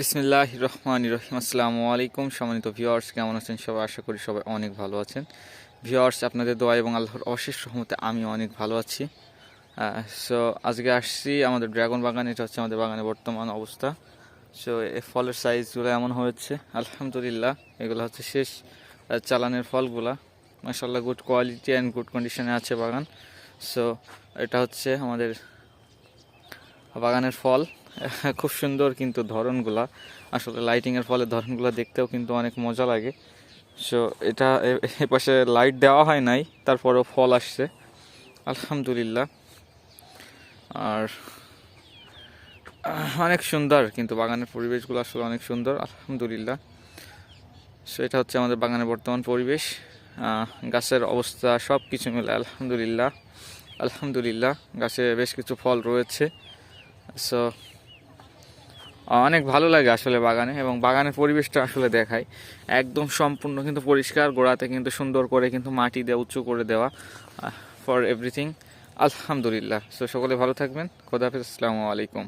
বিসমিল্লাহ রহমান রহিম আসসালামু আলাইকুম সম্মানিত ভিউয়ার্স কেমন আছেন সবাই? আশা করি সবাই অনেক ভালো আছেন। ভিউয়ার্স আপনাদের দোয়া এবং আল্লাহর অশেষ রহমতে আমি অনেক ভালো আছি। সো আজকে আসছি আমাদের ড্রাগন বাগান, এটা হচ্ছে আমাদের বাগানের বর্তমান অবস্থা। সো এই ফলের সাইজগুলো এমন হয়েছে, আলহামদুলিল্লাহ, এগুলো হচ্ছে শেষ চালানের ফলগুলা। মাসাল্লাহ গুড কোয়ালিটি অ্যান্ড গুড কন্ডিশনে আছে বাগান। সো এটা হচ্ছে আমাদের বাগানের ফল। খুব সুন্দর কিন্তু ধরনগুলা। আসলে লাইটিংয়ের ফলে ধরনগুলো দেখতেও কিন্তু অনেক মজা লাগে। সো এটা এ- পাশে লাইট দেওয়া হয় নাই, তারপরেও ফল আসছে। আলহামদুলিল্লাহ। আর অনেক সুন্দর কিন্তু বাগানের পরিবেশগুলো আসলে অনেক সুন্দর, আলহামদুলিল্লাহ। সো এটা হচ্ছে আমাদের বাগানের বর্তমান পরিবেশ। গাছের অবস্থা সব কিছু মিলে আলহামদুলিল্লাহ। আলহামদুলিল্লাহ, গাছে বেশ কিছু ফল রয়েছে। সো অনেক ভালো লাগে আসলে বাগানে এবং বাগানের পরিবেশটা আসলে দেখায়। একদম সম্পূর্ণ কিন্তু পরিষ্কার, গোড়াতে কিন্তু সুন্দর করে কিন্তু মাটি দেওয়া, উঁচু করে দেওয়া ফর এভরিথিং আলহামদুলিল্লাহ। সো সকলে ভালো থাকবেন। খোদাফিজ আসসালামু আলাইকুম।